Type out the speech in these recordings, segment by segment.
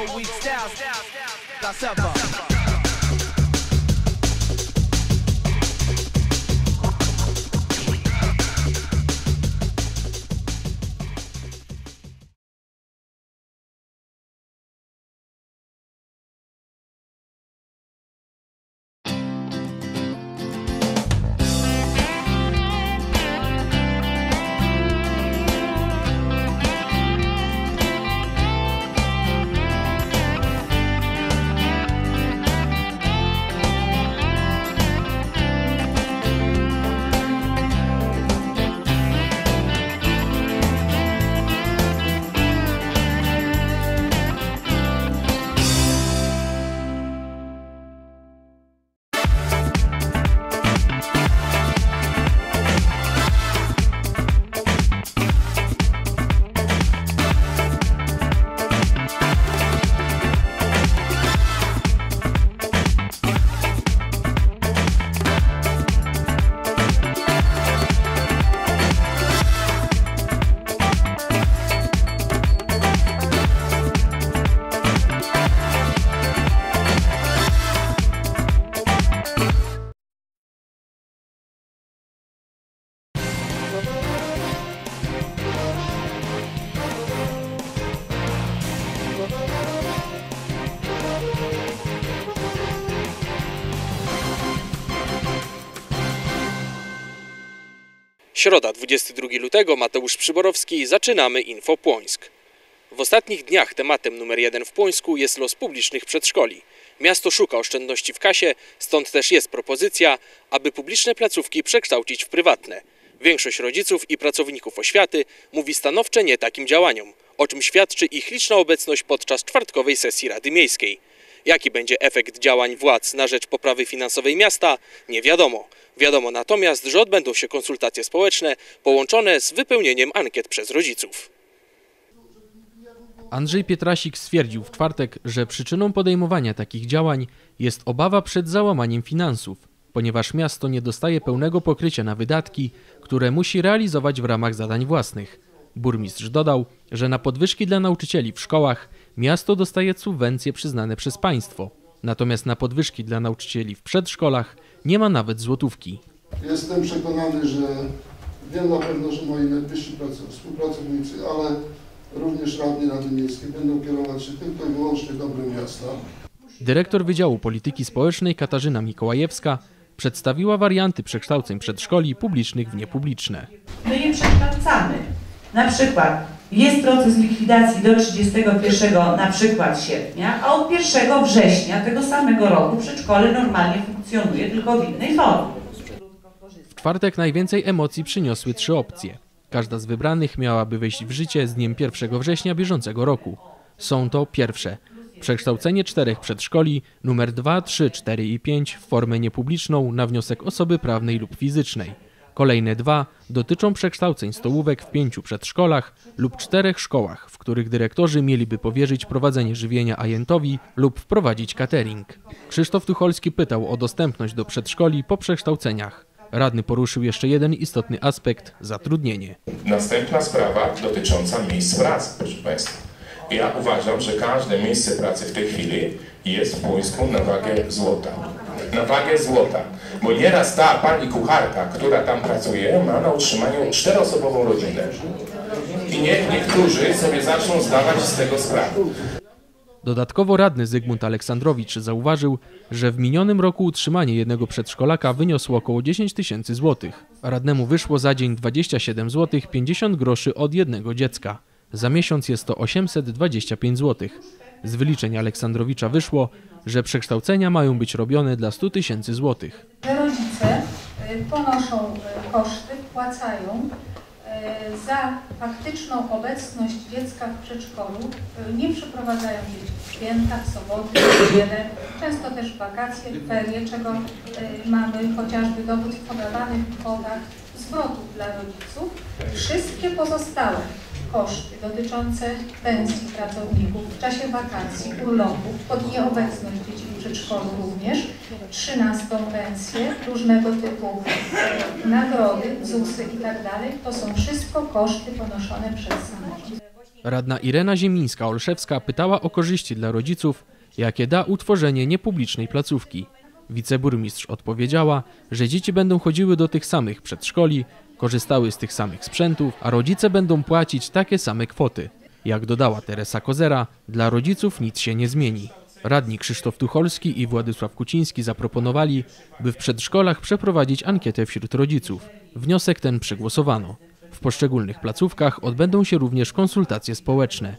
Old weak styles. That's ever. Środa, 22 lutego, Mateusz Przyborowski, zaczynamy Info Płońsk. W ostatnich dniach tematem numer jeden w Płońsku jest los publicznych przedszkoli. Miasto szuka oszczędności w kasie, stąd też jest propozycja, aby publiczne placówki przekształcić w prywatne. Większość rodziców i pracowników oświaty mówi stanowcze nie takim działaniom, o czym świadczy ich liczna obecność podczas czwartkowej sesji Rady Miejskiej. Jaki będzie efekt działań władz na rzecz poprawy finansowej miasta, nie wiadomo. Wiadomo natomiast, że odbędą się konsultacje społeczne połączone z wypełnieniem ankiet przez rodziców. Andrzej Pietrasik stwierdził w czwartek, że przyczyną podejmowania takich działań jest obawa przed załamaniem finansów, ponieważ miasto nie dostaje pełnego pokrycia na wydatki, które musi realizować w ramach zadań własnych. Burmistrz dodał, że na podwyżki dla nauczycieli w szkołach miasto dostaje subwencje przyznane przez państwo, natomiast na podwyżki dla nauczycieli w przedszkolach nie ma nawet złotówki. Jestem przekonany, że wiem na pewno, że moi najbliżsi współpracownicy, ale również radni Rady Miejskiej będą kierować się tylko i wyłącznie dobrem miasta. Dyrektor Wydziału Polityki Społecznej Katarzyna Mikołajewska przedstawiła warianty przekształceń przedszkoli publicznych w niepubliczne. my je przekształcamy. Na przykład jest proces likwidacji do 31 na przykład sierpnia, a od 1 września tego samego roku przedszkole normalnie funkcjonuje, tylko w innej formie. W czwartek najwięcej emocji przyniosły trzy opcje. Każda z wybranych miałaby wejść w życie z dniem 1 września bieżącego roku. Są to pierwsze przekształcenie czterech przedszkoli numer 2, 3, 4 i 5 w formę niepubliczną na wniosek osoby prawnej lub fizycznej. Kolejne dwa dotyczą przekształceń stołówek w pięciu przedszkolach lub czterech szkołach, w których dyrektorzy mieliby powierzyć prowadzenie żywienia ajentowi lub wprowadzić catering. Krzysztof Tucholski pytał o dostępność do przedszkoli po przekształceniach. Radny poruszył jeszcze jeden istotny aspekt zatrudnienie. Następna sprawa dotycząca miejsc pracy, proszę Państwa. Ja uważam, że każde miejsce pracy w tej chwili jest w Płońsku na wagę złota. Na wagę złota. Bo nieraz ta pani kucharka, która tam pracuje, ma na utrzymaniu czteroosobową rodzinę. I niech niektórzy sobie zaczną zdawać z tego sprawę. Dodatkowo radny Zygmunt Aleksandrowicz zauważył, że w minionym roku utrzymanie jednego przedszkolaka wyniosło około 10 tysięcy złotych. Radnemu wyszło za dzień 27 zł 50 groszy od jednego dziecka. Za miesiąc jest to 825 zł. Z wyliczeń Aleksandrowicza wyszło, że przekształcenia mają być robione dla 100 tysięcy złotych. że rodzice y, ponoszą y, koszty, wpłacają y, za faktyczną obecność dziecka w przedszkolu, nie przeprowadzają dzieci w święta, w soboty, niedzielę, często też wakacje, ferie, czego mamy chociażby dowód w podawanych kwotach zwrotów dla rodziców. Wszystkie pozostałe koszty dotyczące pensji pracowników w czasie wakacji, urlopów, pod nieobecność dzieci w przedszkolu również, 13 pensję, różnego typu e, nagrody, ZUSy i tak to są wszystko koszty ponoszone przez samorząd. Radna Irena Ziemińska-Olszewska pytała o korzyści dla rodziców, jakie da utworzenie niepublicznej placówki. Wiceburmistrz odpowiedziała, że dzieci będą chodziły do tych samych przedszkoli, korzystały z tych samych sprzętów, a rodzice będą płacić takie same kwoty. Jak dodała Teresa Kozera, dla rodziców nic się nie zmieni. Radni Krzysztof Tucholski i Władysław Kuciński zaproponowali, by w przedszkolach przeprowadzić ankietę wśród rodziców. Wniosek ten przegłosowano. W poszczególnych placówkach odbędą się również konsultacje społeczne.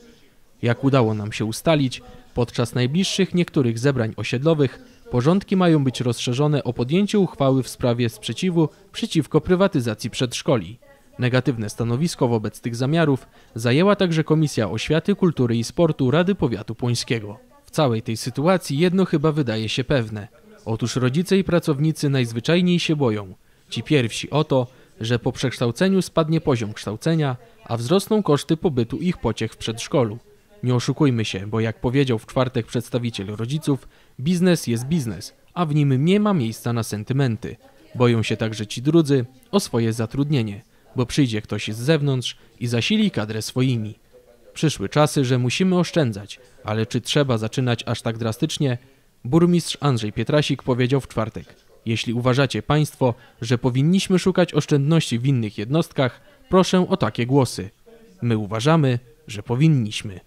Jak udało nam się ustalić, podczas najbliższych niektórych zebrań osiedlowych porządki mają być rozszerzone o podjęcie uchwały w sprawie sprzeciwu przeciwko prywatyzacji przedszkoli. Negatywne stanowisko wobec tych zamiarów zajęła także Komisja Oświaty, Kultury i Sportu Rady Powiatu Płońskiego. W całej tej sytuacji jedno chyba wydaje się pewne. Otóż rodzice i pracownicy najzwyczajniej się boją. Ci pierwsi o to, że po przekształceniu spadnie poziom kształcenia, a wzrosną koszty pobytu ich pociech w przedszkolu. Nie oszukujmy się, bo jak powiedział w czwartek przedstawiciel rodziców, biznes jest biznes, a w nim nie ma miejsca na sentymenty. Boją się także ci drudzy o swoje zatrudnienie, bo przyjdzie ktoś z zewnątrz i zasili kadrę swoimi. Przyszły czasy, że musimy oszczędzać, ale czy trzeba zaczynać aż tak drastycznie? Burmistrz Andrzej Pietrasik powiedział w czwartek. Jeśli uważacie Państwo, że powinniśmy szukać oszczędności w innych jednostkach, proszę o takie głosy. My uważamy, że powinniśmy.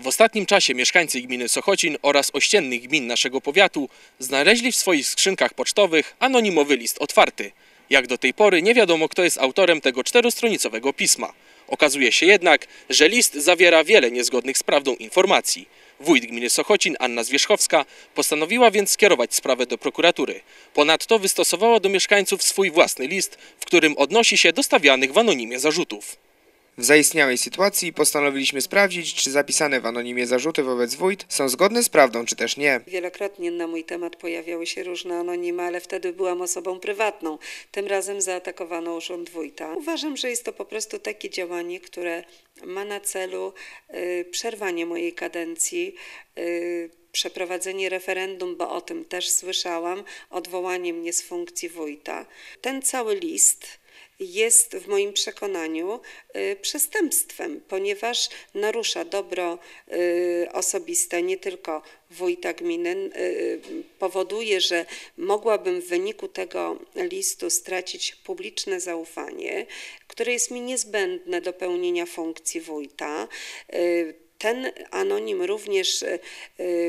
W ostatnim czasie mieszkańcy gminy Sochocin oraz ościennych gmin naszego powiatu znaleźli w swoich skrzynkach pocztowych anonimowy list otwarty. Jak do tej pory nie wiadomo, kto jest autorem tego czterostronicowego pisma. Okazuje się jednak, że list zawiera wiele niezgodnych z prawdą informacji. Wójt gminy Sochocin Anna Zwierzchowska postanowiła więc skierować sprawę do prokuratury. Ponadto wystosowała do mieszkańców swój własny list, w którym odnosi się do stawianych w anonimie zarzutów. W zaistniałej sytuacji postanowiliśmy sprawdzić, czy zapisane w anonimie zarzuty wobec wójt są zgodne z prawdą, czy też nie. Wielokrotnie na mój temat pojawiały się różne anonimy, ale wtedy byłam osobą prywatną. Tym razem zaatakowano urząd wójta. Uważam, że jest to po prostu takie działanie, które ma na celu y, przerwanie mojej kadencji. Y, przeprowadzenie referendum, bo o tym też słyszałam, odwołanie mnie z funkcji wójta. Ten cały list jest w moim przekonaniu y, przestępstwem, ponieważ narusza dobro y, osobiste nie tylko wójta gminy, y, powoduje, że mogłabym w wyniku tego listu stracić publiczne zaufanie, które jest mi niezbędne do pełnienia funkcji wójta ten anonim również e,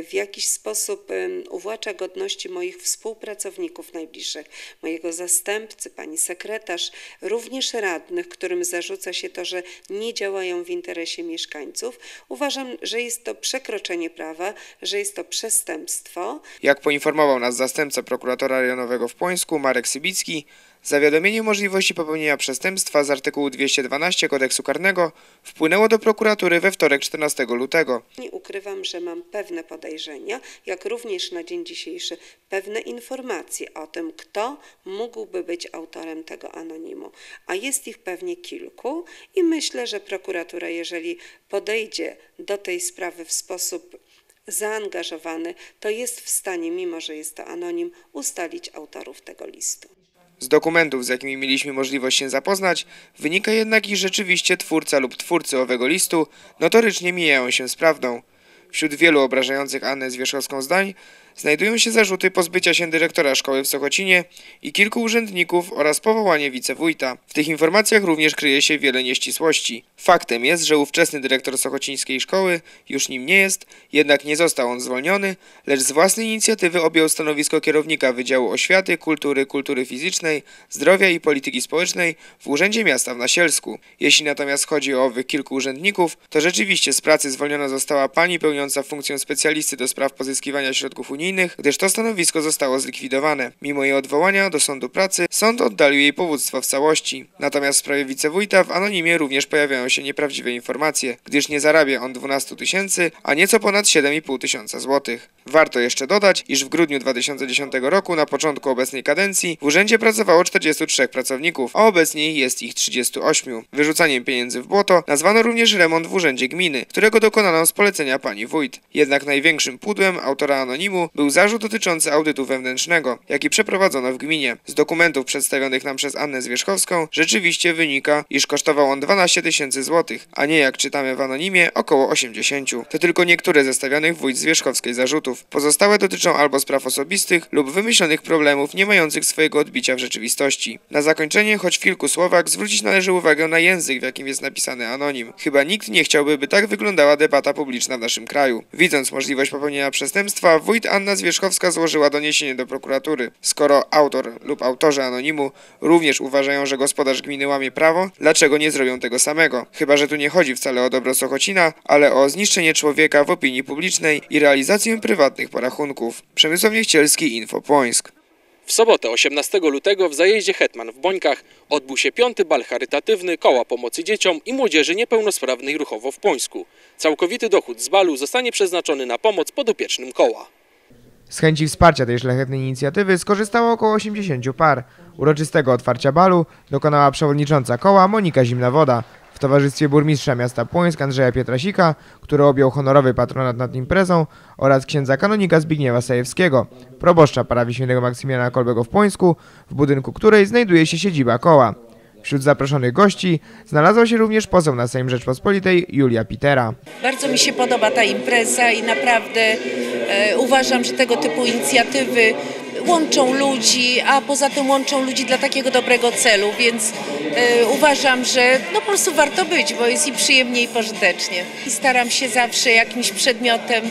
w jakiś sposób uwłacza godności moich współpracowników najbliższych, mojego zastępcy, pani sekretarz, również radnych, którym zarzuca się to, że nie działają w interesie mieszkańców. Uważam, że jest to przekroczenie prawa, że jest to przestępstwo. Jak poinformował nas zastępca prokuratora rejonowego w Płońsku, Marek Sybicki, Zawiadomienie o możliwości popełnienia przestępstwa z artykułu 212 kodeksu karnego wpłynęło do prokuratury we wtorek 14 lutego. Nie ukrywam, że mam pewne podejrzenia, jak również na dzień dzisiejszy pewne informacje o tym, kto mógłby być autorem tego anonimu. A jest ich pewnie kilku i myślę, że prokuratura, jeżeli podejdzie do tej sprawy w sposób zaangażowany, to jest w stanie, mimo że jest to anonim, ustalić autorów tego listu. Z dokumentów, z jakimi mieliśmy możliwość się zapoznać, wynika jednak, iż rzeczywiście twórca lub twórcy owego listu notorycznie mijają się z prawdą. Wśród wielu obrażających Annę Zwierzchowską zdań znajdują się zarzuty pozbycia się dyrektora szkoły w Sokocinie i kilku urzędników oraz powołanie wicewójta. W tych informacjach również kryje się wiele nieścisłości. Faktem jest, że ówczesny dyrektor sokocińskiej szkoły już nim nie jest, jednak nie został on zwolniony, lecz z własnej inicjatywy objął stanowisko kierownika Wydziału Oświaty, Kultury, Kultury Fizycznej, Zdrowia i Polityki Społecznej w Urzędzie Miasta w Nasielsku. Jeśli natomiast chodzi o owych kilku urzędników, to rzeczywiście z pracy zwolniona została pani pełniąca funkcję specjalisty do spraw pozyskiwania środków unijnych, unijnych, gdyż to stanowisko zostało zlikwidowane. Mimo jej odwołania do sądu pracy, sąd oddalił jej powództwo w całości. Natomiast w sprawie wicewójta w anonimie również pojawiają się nieprawdziwe informacje, gdyż nie zarabia on 12 tysięcy, a nieco ponad 7,5 tysiąca złotych. Warto jeszcze dodać, iż w grudniu 2010 roku, na początku obecnej kadencji, w urzędzie pracowało 43 pracowników, a obecnie jest ich 38. Wyrzucaniem pieniędzy w błoto nazwano również remont w urzędzie gminy, którego dokonano z polecenia pani wójt. Jednak największym pudłem autora anonimu był zarzut dotyczący audytu wewnętrznego, jaki przeprowadzono w gminie. Z dokumentów przedstawionych nam przez Annę Zwierzchowską rzeczywiście wynika, iż kosztował on 12 tysięcy złotych, a nie jak czytamy w anonimie około 80. To tylko niektóre ze stawianych wójt Zwierzchowskiej zarzutów. Pozostałe dotyczą albo spraw osobistych lub wymyślonych problemów nie mających swojego odbicia w rzeczywistości. Na zakończenie, choć w kilku słowach, zwrócić należy uwagę na język, w jakim jest napisany anonim. Chyba nikt nie chciałby, by tak wyglądała debata publiczna w naszym kraju. Widząc możliwość popełnienia przestępstwa, wójt Anna Zwierzchowska złożyła doniesienie do prokuratury. Skoro autor lub autorzy anonimu również uważają, że gospodarz gminy łamie prawo, dlaczego nie zrobią tego samego? Chyba, że tu nie chodzi wcale o dobro Sochocina, ale o zniszczenie człowieka w opinii publicznej i realizację prywatnych porachunków. Przemysław Niechcielski, Info Płońsk. W sobotę 18 lutego w zajeździe Hetman w Bońkach odbył się piąty bal charytatywny Koła Pomocy Dzieciom i Młodzieży Niepełnosprawnej ruchowo w Pońsku. Całkowity dochód z balu zostanie przeznaczony na pomoc podopiecznym koła. Z chęci wsparcia tej szlachetnej inicjatywy skorzystało około 80 par. Uroczystego otwarcia balu dokonała przewodnicząca koła Monika Zimna-Woda w towarzystwie burmistrza miasta Płońsk Andrzeja Pietrasika, który objął honorowy patronat nad imprezą oraz księdza kanonika Zbigniewa Sajewskiego, proboszcza parafii świętego Maksymiliana Kolbego w Płońsku, w budynku której znajduje się siedziba koła. Wśród zaproszonych gości znalazła się również poseł na Sejm Rzeczpospolitej Julia Pitera. Bardzo mi się podoba ta impreza i naprawdę e, uważam, że tego typu inicjatywy łączą ludzi, a poza tym łączą ludzi dla takiego dobrego celu, więc e, uważam, że no po prostu warto być, bo jest i przyjemnie i pożytecznie. I staram się zawsze jakimś przedmiotem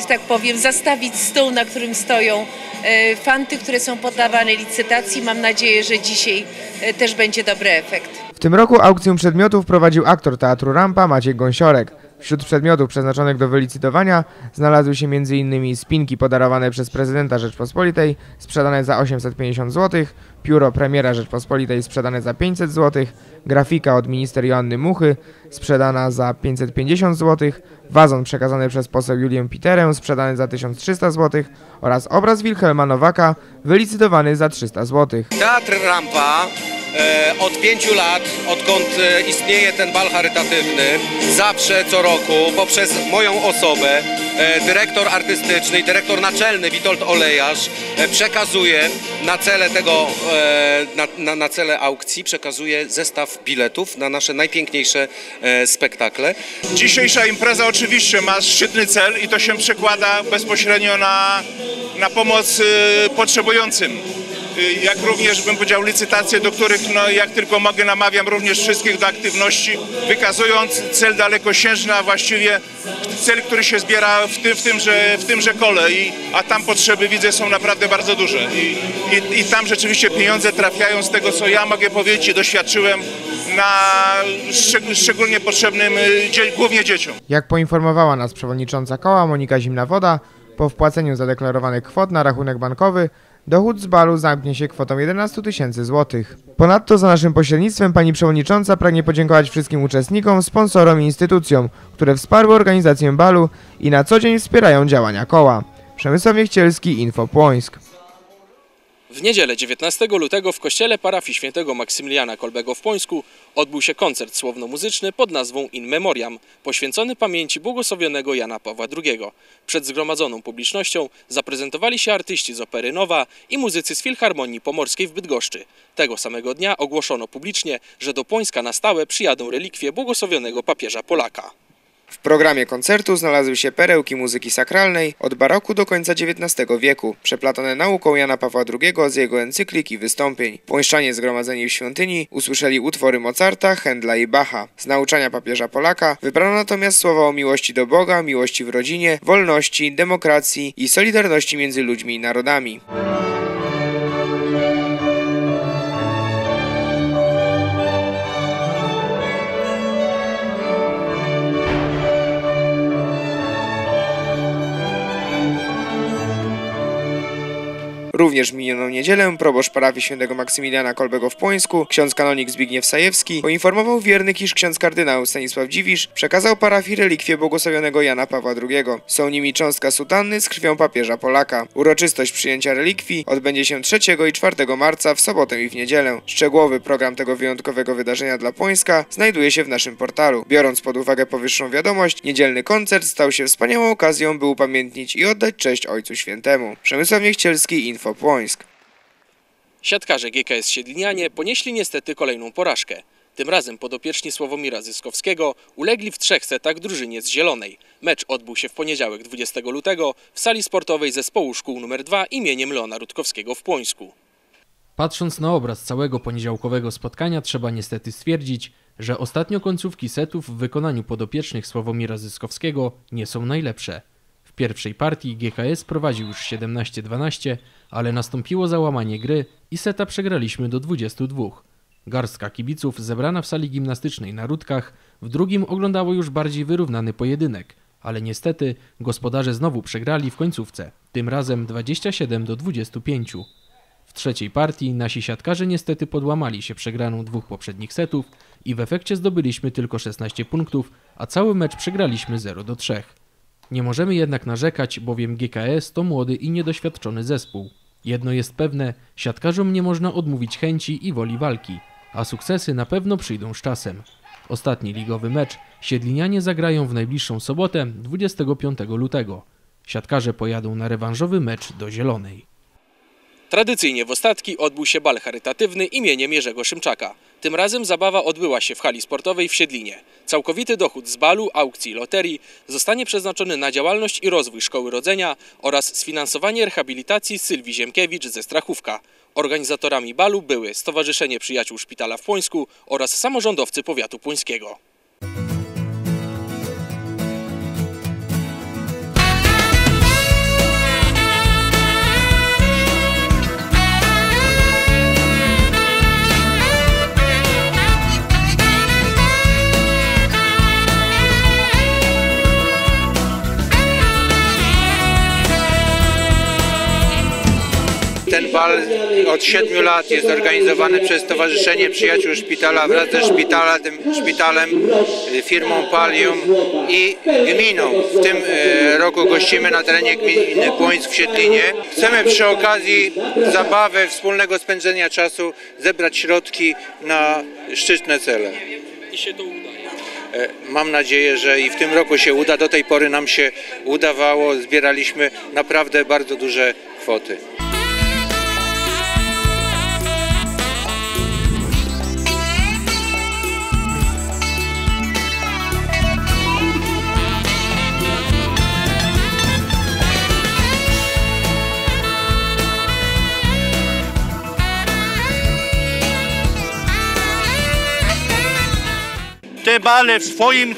że tak powiem, zastawić stół, na którym stoją e, fanty, które są poddawane licytacji. Mam nadzieję, że dzisiaj e, też będzie dobry efekt. W tym roku aukcję przedmiotów prowadził aktor teatru Rampa Maciej Gąsiorek. Wśród przedmiotów przeznaczonych do wylicytowania znalazły się m.in. spinki podarowane przez prezydenta Rzeczpospolitej, sprzedane za 850 zł, pióro premiera Rzeczpospolitej sprzedane za 500 zł, grafika od minister Joanny Muchy sprzedana za 550 zł, wazon przekazany przez poseł Julię Piterę sprzedany za 1300 zł oraz obraz Wilhelma Nowaka wylicytowany za 300 zł. Teatr Rampa od pięciu lat, odkąd e, istnieje ten bal charytatywny, zawsze co roku poprzez moją osobę e, dyrektor artystyczny i dyrektor naczelny Witold Olejarz e, przekazuje na cele tego, e, na, na, na cele aukcji przekazuje zestaw biletów na nasze najpiękniejsze e, spektakle. Dzisiejsza impreza oczywiście ma szczytny cel i to się przekłada bezpośrednio na, na pomoc y, potrzebującym. Y, Jak również bym powiedział licytacje, do których no, jak tylko mogę namawiam również wszystkich do aktywności, wykazując cel dalekosiężny, a właściwie cel, który się zbiera w, ty, w, tymże, w tymże kole, a tam potrzeby widzę są naprawdę bardzo duże I, i, i tam rzeczywiście pieniądze trafiają z tego co ja mogę powiedzieć i doświadczyłem na szczeg, szczególnie potrzebnym y, głównie dzieciom. Jak poinformowała nas przewodnicząca koła Monika Zimna-Woda, po wpłaceniu zadeklarowanych kwot na rachunek bankowy dochód z balu zamknie się kwotą 11 tysięcy złotych. Ponadto za naszym pośrednictwem pani przewodnicząca pragnie podziękować wszystkim uczestnikom, sponsorom i instytucjom, które wsparły organizację balu i na co dzień wspierają działania koła. Przemysław Niechcielski, Info Płońsk. W niedzielę 19 lutego w kościele parafii świętego Maksymiliana Kolbego w Pońsku odbył się koncert słowno-muzyczny pod nazwą In Memoriam, poświęcony pamięci błogosławionego Jana Pawła II. Przed zgromadzoną publicznością zaprezentowali się artyści z opery Nowa i muzycy z Filharmonii Pomorskiej w Bydgoszczy. Tego samego dnia ogłoszono publicznie, że do Pońska na stałe przyjadą relikwie błogosławionego papieża Polaka. W programie koncertu znalazły się perełki muzyki sakralnej od baroku do końca XIX wieku, przeplatane nauką Jana Pawła II z jego encyklik i wystąpień. Pońszczanie zgromadzeni w świątyni usłyszeli utwory Mozarta, Händla i Bacha. Z nauczania papieża Polaka wybrano natomiast słowa o miłości do Boga, miłości w rodzinie, wolności, demokracji i solidarności między ludźmi i narodami. Również minioną niedzielę proboszcz parafii świętego Maksymiliana Kolbego w Płońsku, ksiądz kanonik Zbigniew Sajewski, poinformował wiernych, iż ksiądz kardynał Stanisław Dziwisz przekazał parafii relikwie błogosławionego Jana Pawła II. Są nimi cząstka sutanny z krwią papieża Polaka. Uroczystość przyjęcia relikwii odbędzie się 3 i 4 marca w sobotę i w niedzielę. Szczegółowy program tego wyjątkowego wydarzenia dla Płońska znajduje się w naszym portalu. Biorąc pod uwagę powyższą wiadomość, niedzielny koncert stał się wspaniałą okazją, by upamiętnić i oddać cześć Ojcu Świętemu. Przemysław Niechcielski, Info Płońsk. Siatkarze GKS Siedlinianie ponieśli niestety kolejną porażkę. Tym razem podopieczni Sławomira Zyskowskiego ulegli w trzech setach drużynie z Zielonej. Mecz odbył się w poniedziałek 20 lutego w sali sportowej zespołu szkół nr 2 imieniem Leona Rutkowskiego w Płońsku. Patrząc na obraz całego poniedziałkowego spotkania trzeba niestety stwierdzić, że ostatnio końcówki setów w wykonaniu podopiecznych Sławomira Zyskowskiego nie są najlepsze. Pierwszej partii GKS prowadził już 17-12, ale nastąpiło załamanie gry i seta przegraliśmy do 22. Garstka kibiców zebrana w sali gimnastycznej na Rudkach w drugim oglądało już bardziej wyrównany pojedynek, ale niestety gospodarze znowu przegrali w końcówce, tym razem 27 do 25. W trzeciej partii nasi siatkarze niestety podłamali się przegraną dwóch poprzednich setów i w efekcie zdobyliśmy tylko 16 punktów, a cały mecz przegraliśmy 0 do 3. Nie możemy jednak narzekać, bowiem GKS to młody i niedoświadczony zespół. Jedno jest pewne, siatkarzom nie można odmówić chęci i woli walki, a sukcesy na pewno przyjdą z czasem. Ostatni ligowy mecz Siedlinianie zagrają w najbliższą sobotę 25 lutego. Siatkarze pojadą na rewanżowy mecz do Zielonej. Tradycyjnie w ostatki odbył się bal charytatywny imieniem Jerzego Szymczaka. Tym razem zabawa odbyła się w hali sportowej w Siedlinie. Całkowity dochód z balu, aukcji i loterii zostanie przeznaczony na działalność i rozwój Szkoły Rodzenia oraz sfinansowanie rehabilitacji Sylwii Ziemkiewicz ze Strachówka. Organizatorami balu były Stowarzyszenie Przyjaciół Szpitala w Płońsku oraz samorządowcy powiatu płońskiego. Ten bal od 7 lat jest organizowany przez Stowarzyszenie Przyjaciół Szpitala wraz ze szpitalem, szpitalem firmą Palium i gminą. W tym e, roku gościmy na terenie gminy Płońsk w Siedlinie. Chcemy przy okazji zabawy, wspólnego spędzenia czasu zebrać środki na szczytne cele. I się to udaje. Mam nadzieję, że i w tym roku się uda. Do tej pory nam się udawało. Zbieraliśmy naprawdę bardzo duże kwoty. Te bale swoim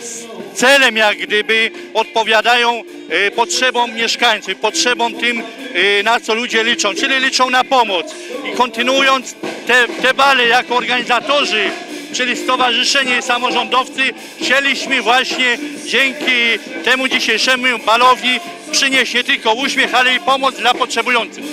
celem jak gdyby odpowiadają e, potrzebom mieszkańców, potrzebom tym, e, na co ludzie liczą, czyli liczą na pomoc. I kontynuując te, te bale jako organizatorzy, czyli stowarzyszenie samorządowcy, chcieliśmy właśnie dzięki temu dzisiejszemu balowi przynieść nie tylko uśmiech, ale i pomoc dla potrzebujących.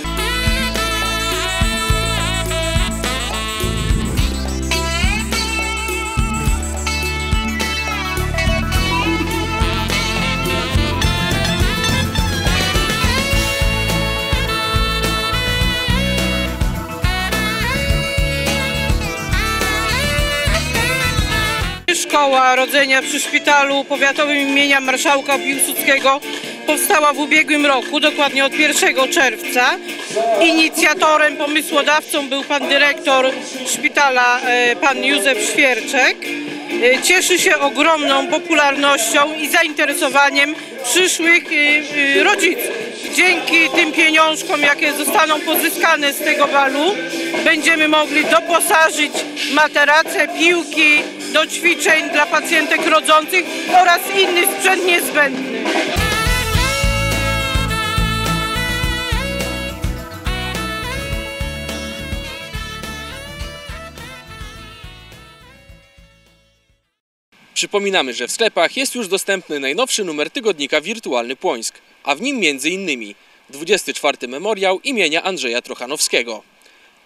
Szkoła Rodzenia przy Szpitalu Powiatowym imienia Marszałka Piłsudskiego powstała w ubiegłym roku, dokładnie od 1 czerwca. Inicjatorem, pomysłodawcą był pan dyrektor szpitala, e, pan Józef Świerczek. E, Cieszy się ogromną popularnością i zainteresowaniem przyszłych e, rodziców. Dzięki tym pieniążkom, jakie zostaną pozyskane z tego balu, będziemy mogli doposażyć materace, piłki do ćwiczeń dla pacjentek rodzących oraz inny sprzęt niezbędny. Przypominamy, że w sklepach jest już dostępny najnowszy numer tygodnika Wirtualny Płońsk, a w nim m.in. 24 Memoriał imienia Andrzeja Trochanowskiego.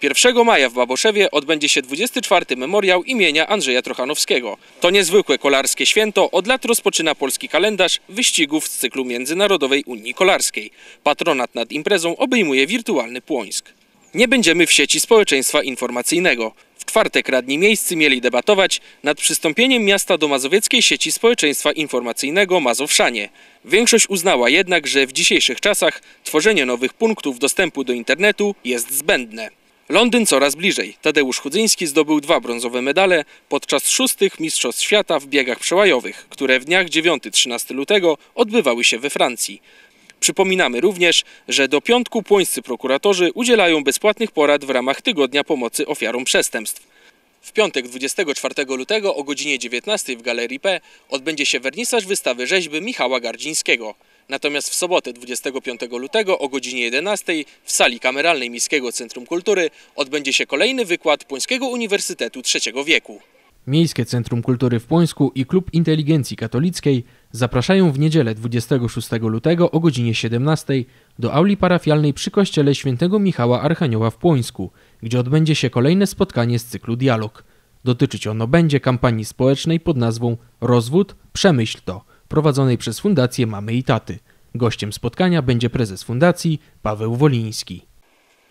1 maja w Baboszewie odbędzie się 24 Memoriał imienia Andrzeja Trochanowskiego. To niezwykłe kolarskie święto od lat rozpoczyna polski kalendarz wyścigów z cyklu Międzynarodowej Unii Kolarskiej. Patronat nad imprezą obejmuje wirtualny Płońsk. Nie będziemy w sieci społeczeństwa informacyjnego. W czwartek radni miejscy mieli debatować nad przystąpieniem miasta do mazowieckiej sieci społeczeństwa informacyjnego Mazowszanie. Większość uznała jednak, że w dzisiejszych czasach tworzenie nowych punktów dostępu do internetu jest zbędne. Londyn coraz bliżej. Tadeusz Chudzyński zdobył dwa brązowe medale podczas szóstych Mistrzostw Świata w biegach przełajowych, które w dniach 9-13 lutego odbywały się we Francji. Przypominamy również, że do piątku płońscy prokuratorzy udzielają bezpłatnych porad w ramach Tygodnia Pomocy Ofiarom Przestępstw. W piątek 24 lutego o godzinie 19 w Galerii P odbędzie się wernisaż wystawy rzeźby Michała Gardzińskiego. Natomiast w sobotę 25 lutego o godzinie 11 w sali kameralnej Miejskiego Centrum Kultury odbędzie się kolejny wykład Płońskiego Uniwersytetu III wieku. Miejskie Centrum Kultury w Płońsku i Klub Inteligencji Katolickiej zapraszają w niedzielę 26 lutego o godzinie 17 do auli parafialnej przy kościele świętego Michała Archanioła w Płońsku, gdzie odbędzie się kolejne spotkanie z cyklu Dialog. Dotyczyć ono będzie kampanii społecznej pod nazwą Rozwód Przemyśl to, prowadzonej przez Fundację Mamy i Taty. Gościem spotkania będzie prezes fundacji Paweł Woliński.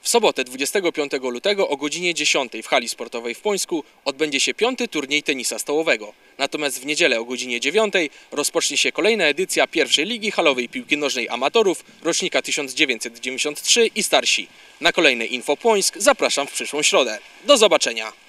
W sobotę 25 lutego o godzinie 10 w hali sportowej w Płońsku odbędzie się piąty turniej tenisa stołowego. Natomiast w niedzielę o godzinie 9 rozpocznie się kolejna edycja pierwszej ligi halowej piłki nożnej amatorów rocznika 1993 i starsi. Na kolejne Info Płońsk zapraszam w przyszłą środę. Do zobaczenia!